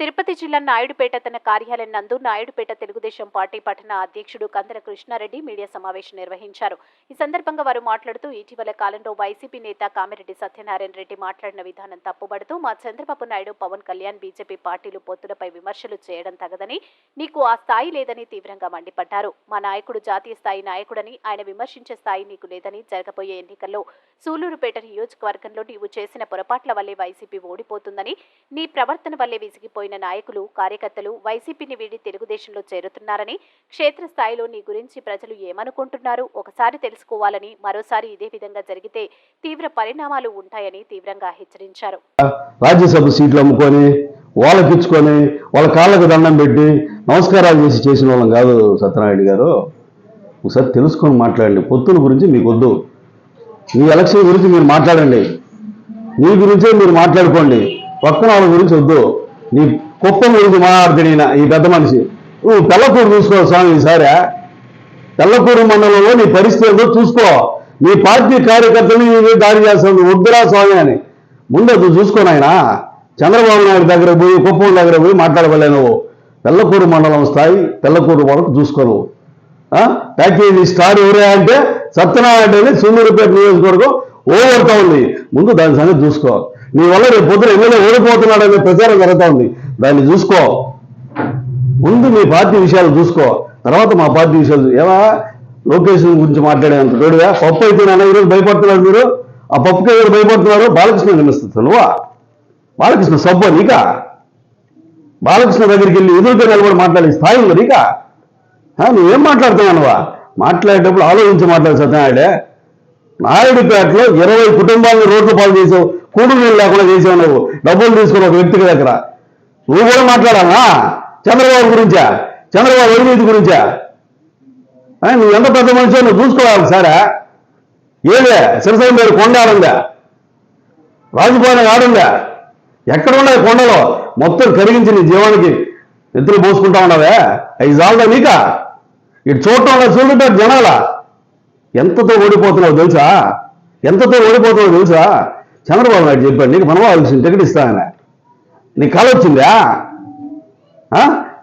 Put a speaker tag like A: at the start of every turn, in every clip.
A: Tirupati జిల్లా నాయుడుపేట తన కార్యాలయం నందు నాయుడుపేట తెలుగుదేశం పార్టీ పట్టణ అధ్యక్షుడు కందర కృష్ణారెడ్డి మీడియా సమావేశం నిర్వహించారు. ఈ సందర్భంగా వారు మాట్లాడుతూ ఇటీవల కాలంలో వైసీపీ నేత కామిరెడ్డి సత్యనారాయణ రెడ్డి మాట్లాడిన విధానం తప్పుబడుతూ మా చంద్రబాబు నాయుడు పవన్ కళ్యాణ్ బీజేపీ పార్టీలు పొత్తులపై విమర్శలు చేయడం తగదని నీకు ఆ స్థాయి లేదని తీవ్రంగా మండిపడ్డారు. మా నాయకుడు జాతీయ స్థాయి నాయకుడని ఆయన విమర్శించే స్థాయి నీకు లేదని జరగబోయే ఎన్నికల్లో సూలూరుపేట నియోజకవర్గంలో నీవు చేసిన పొరపాట్ల వల్లే వైసీపీ ఓడిపోతుందని నీ ప్రవర్తన వల్లే విసిగిపోయిన నాయకులు కార్యకర్తలు వైసీపీని వీడి తెలుగుదేశంలో చేరుతున్నారని క్షేత్రస్థాయిలో నీ గురించి ప్రజలు ఏమనుకుంటున్నారు ఒకసారి తెలుసుకోవాలని మరోసారి ఇదే విధంగా జరిగితే తీవ్ర పరిణామాలు ఉంటాయని తీవ్రంగా హెచ్చరించారు.
B: రాజ్యసభ సీట్లు అమ్ముకొని వాళ్ళకి వాళ్ళ కాళ్ళకు దండం పెట్టి నమస్కారాలు చేసి చేసిన వాళ్ళం కాదు సత్యనారాయణ గారు. ఒకసారి తెలుసుకొని మాట్లాడండి. పొత్తుల గురించి మీకు వద్దు. మీ ఎలక్షన్ గురించి మీరు మాట్లాడండి. మీ గురించే మీరు మాట్లాడుకోండి. పక్కన వాళ్ళ గురించి వద్దు. నీ కుప్పం గురించి మాట్లాడుతున్నా ఈ పెద్ద మనిషి. నువ్వు తెల్లకూరు చూసుకో స్వామి ఈసారి. తెల్లకూరు మండలంలో నీ పరిస్థితి ఏదో చూసుకో. నీ పార్టీ కార్యకర్తలు నీ మీద దాడి చేస్తుంది వద్దురా స్వామి అని. ముందు అది చూసుకోను ఆయన చంద్రబాబు నాయుడు దగ్గర పోయి కుప్పం దగ్గర పోయి మాట్లాడగలే నువ్వు. తెల్లకూరు మండలం స్థాయి తెల్లకూరు వరకు చూసుకోను ప్యాకేజీ స్టార్ ఎవరే అంటే సత్యనారాయణ అని సూళ్ళూరుపేట నియోజకవర్గం ఓవర్తా ఉంది. ముందు దాని సంగతి చూసుకో. నీ వల్ల రేపు పొద్దున ఎమ్మెల్యే ఓడిపోతున్నాడనే ప్రచారం జరుగుతూ ఉంది దాన్ని చూసుకో. ముందు మీ పార్టీ విషయాలు చూసుకో. తర్వాత మా పార్టీ విషయాలు ఏవా లోకేష్ లొకేషన్ గురించి మాట్లాడేంత తోడుగా పప్పు అయితే ఈరోజు భయపడుతున్నారు మీరు. ఆ పప్పుకి ఎవరు భయపడుతున్నారు. బాలకృష్ణ నిమిస్తుంది నువ్వా? బాలకృష్ణ సబ్బు నీకా? బాలకృష్ణ దగ్గరికి వెళ్ళి ఎదురుగా నిలబడి మాట్లాడే స్థాయి ఉంది నీకా? నువ్వేం మాట్లాడుతున్నావు నువ్వా? మాట్లాడేటప్పుడు ఆలోచించి మాట్లాడు సత్యనాయుడే నాయుడుపేటలో ఇరవై కుటుంబాలను రోడ్లు పాలు చేసావు కూడు లేకుండా చేసావు నువ్వు? డబ్బులు తీసుకుని ఒక వ్యక్తి దగ్గర. నువ్వు కూడా మాట్లాడాలా? చంద్రబాబు గురించా? చంద్రబాబు అవినీతి గురించా? నువ్వు ఎంత పెద్ద మనిషి నువ్వు చూసుకోవాలి సారా. ఏదే? శిరసైన పేరు కొండ రాజభవనం ఆడుందా? ఎక్కడ ఉన్నాయి కొండలో? మొత్తం కరిగించి నీ జీవానికి ఎత్తులు పోసుకుంటా ఉన్నావే? అవి చాలదా నీకా? ఇటు చూడటం వల్ల చూడటం జనాల? ఎంతతో ఓడిపోతున్నావు తెలుసా? ఎంతతో ఓడిపోతున్నావు తెలుసా? చంద్రబాబు నాయుడు చెప్పాడు నీకు మనవాల్సిన టికెట్ ఇస్తా ఆయన నీ కళ వచ్చిందా?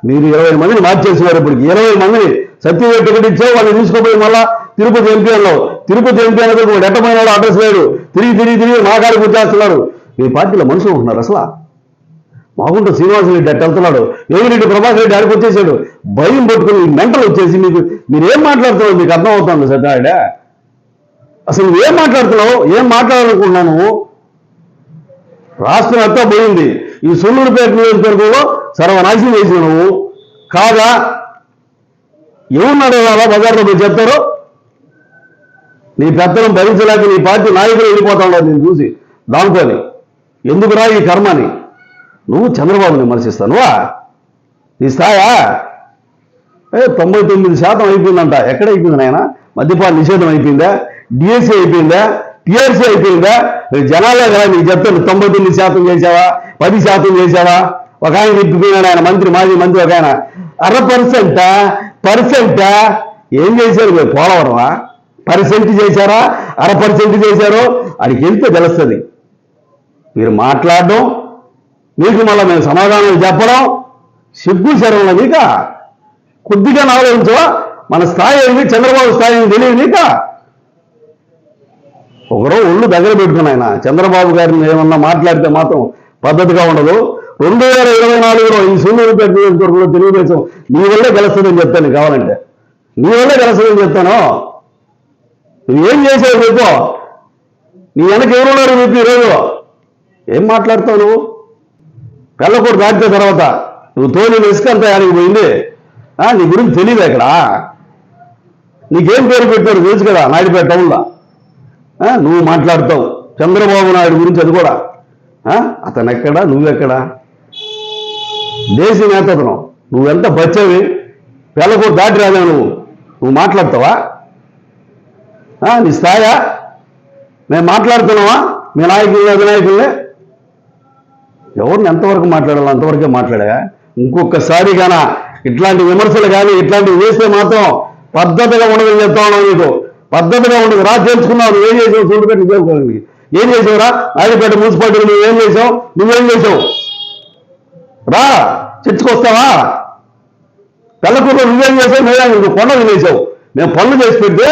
B: మీరు ఇరవై మందిని మార్చేసేవారు ఇప్పటికి. ఇరవై మందిని సత్యవేట్ టికెట్ ఇచ్చావు వాళ్ళు తీసుకుపోయి మళ్ళా తిరుపతి ఎంపీ అన్నావు. తిరుపతి ఎంపీ అనేది ఎట్టమైన వాడు అడ్రస్ లేడు తిరిగి తిరిగి తిరిగి మా కాడికి వచ్చేస్తున్నారు. మీ పార్టీలో మనుషులు ఉంటున్నారు అసలు. మాగుంట శ్రీనివాసరెడ్డి అట్ట వెళ్తున్నాడు యోగిరెడ్డి ప్రభాకర్ రెడ్డి ఆడికి వచ్చేసాడు. భయం పట్టుకుని మెంటల్ వచ్చేసి మీకు మీరేం ఏం మాట్లాడుతున్నావు మీకు అర్థం అవుతుంది సత్యనాయుడే అసలు నువ్వేం మాట్లాడుతున్నావు ఏం మాట్లాడాలనుకుంటున్నాను నువ్వు? రాష్ట్రం అంతా పోయింది. ఈ సుళ్ళూరుపేట నియోజకవర్గంలో సర్వనాశనం చేసిన నువ్వు. కాదా? ఎవరున్నాడు అలా బజార్లో మీరు చెప్తారు? నీ పెద్దలను భరించలేక నీ పార్టీ నాయకులు వెళ్ళిపోతాడు నేను చూసి దాంతోని. ఎందుకురా ఈ కర్మని? నువ్వు చంద్రబాబుని విమర్శిస్తానువా నీ స్థాయా? ఏ తొంభై తొమ్మిది శాతం అయిపోయిందంట. ఎక్కడ అయిపోయింది నాయన? మద్యపాన నిషేధం అయిపోయిందా? డిఎస్సీ అయిపోయిందా? టీఆర్సీ అయిపోయిందా జనాలే కదా నీకు చెప్తాను తొంభై తొమ్మిది శాతం చేసావా పది శాతం చేసావా ఒక ఆయన తిప్పిపోయినాడు ఆయన మంత్రి మాజీ మంత్రి ఒక ఆయన. అర పర్సెంట్? పర్సెంట్? ఏం చేశారు మీరు? పోలవరమా? పర్సెంట్ చేశారా? అర పర్సెంట్ చేశారో? అడికి వెళ్తే తెలుస్తుంది. మీరు మాట్లాడడం మీకు మళ్ళీ మేము సమాధానం చెప్పడం సిగ్గు శరంలో నీక? కొద్దిగా నాలోచించవా? మన స్థాయి ఏంది చంద్రబాబు స్థాయి తెలియదు నీకా? ఒకరో ఒళ్ళు దగ్గర పెట్టుకుని ఆయన. చంద్రబాబు గారిని ఏమన్నా మాట్లాడితే మాత్రం పద్ధతిగా ఉండదు. రెండు వేల ఇరవై నాలుగులో ఈ సూళ్ళూరుపేట నియోజకవర్గంలో తెలుగుదేశం నీ వల్లే గెలుస్తుందని చెప్తాను కావాలంటే. నీ వల్లే గెలుస్తుందని చెప్తాను. నువ్వేం చేసావు చెప్పు. నీ వెనక ఎవరున్నారు మీకు ఈరోజు ఏం మాట్లాడతావు నువ్వు? పెళ్ళకూడదు దాటిన తర్వాత నువ్వు తోలి ఇసుక అంతా ఆడికి పోయింది? ఆ, నీ గురించి తెలియదు అక్కడ నీకేం పేరు పెట్టారు తెలుసు కదా నాయుడుపేట టౌన్లో? నువ్వు మాట్లాడతావు. చంద్రబాబు నాయుడు గురించి అది కూడా. ఆ, అతను ఎక్కడా నువ్వెక్కడా? దేశ నేతను నువ్వెంత బచ్చవి? పెళ్ళకూడదు దాటి రాదా నువ్వు. నువ్వు మాట్లాడతావా? ఆ, నీ స్థాయా? మేము మాట్లాడుతున్నావా? మీ నాయకులు అధినాయకులే ఎవరిని ఎంతవరకు మాట్లాడాలో అంతవరకే మాట్లాడా? ఇంకొకసారి గాన ఇట్లాంటి విమర్శలు కానీ ఇట్లాంటివి వేస్తే మాత్రం పద్ధతిగా ఉండదని చెప్తా ఉన్నావు నీకు. పద్ధతిగా ఉండదు రా తెలుసుకున్నావు ఏం చేసావు? సూళ్ళుపేట నియోజకవర్గానికి ఏం చేసావురా? నాయుడుపేట మున్సిపాలిటీ ఏం చేసావు? నువ్వేం చేసావు? రా చర్చకొస్తావా తెల్లకూరు నువ్వేం చేసావు? నువ్వే నువ్వు కొండలు వేసావు. మేము పనులు చేసి పెడితే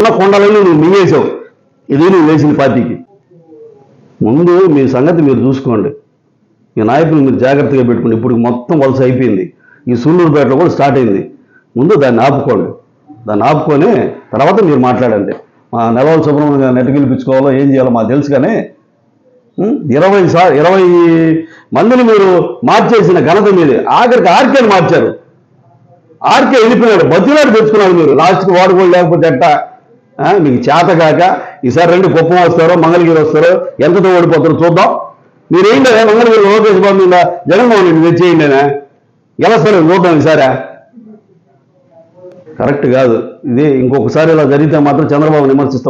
B: ఉన్న కొండలని నువ్వు మింగేసావు. ఇది నువ్వు వేసిన పార్టీకి. ముందు మీ సంగతి మీరు చూసుకోండి. ఈ నాయకులు మీరు జాగ్రత్తగా పెట్టుకోండి. ఇప్పుడు మొత్తం వలస అయిపోయింది. ఈ సూళ్ళూరుపేటలో కూడా స్టార్ట్ అయింది. ముందు దాన్ని ఆపుకోండి. దాన్ని ఆపుకొని తర్వాత మీరు మాట్లాడండి. మా నెలవల సుబ్రహ్మణ్యం నెట్ గెలిపించుకోవాలో ఏం చేయాలో మాకు తెలుసు కానీ ఇరవై సా ఇరవై మందిని మీరు మార్చేసిన ఘనత మీది. ఆఖరికి ఆర్కేని మార్చారు. ఆర్కే వెళ్ళిపోయాడు. బతిలాడు తెచ్చుకున్నాడు మీరు. లాస్ట్కి వాడుకోడు లేకపోతే ఎట్టా? మీకు చేత కాక ఈసారి రెండు కుప్పం వస్తారో మంగళగిరి వస్తారో ఎంతతో ఓడిపోతారో చూద్దాం. మీరేంటే మంగళగిరి లోకేష్ బాబు మీద జగన్మోహన్ రెడ్డి తెచ్చేయండి గెలుస్తారు చూద్దాం ఈసారి? కరెక్ట్ కాదు. ఇది ఇంకొకసారి ఇలా జరిగితే మాత్రం చంద్రబాబు విమర్శిస్తాం.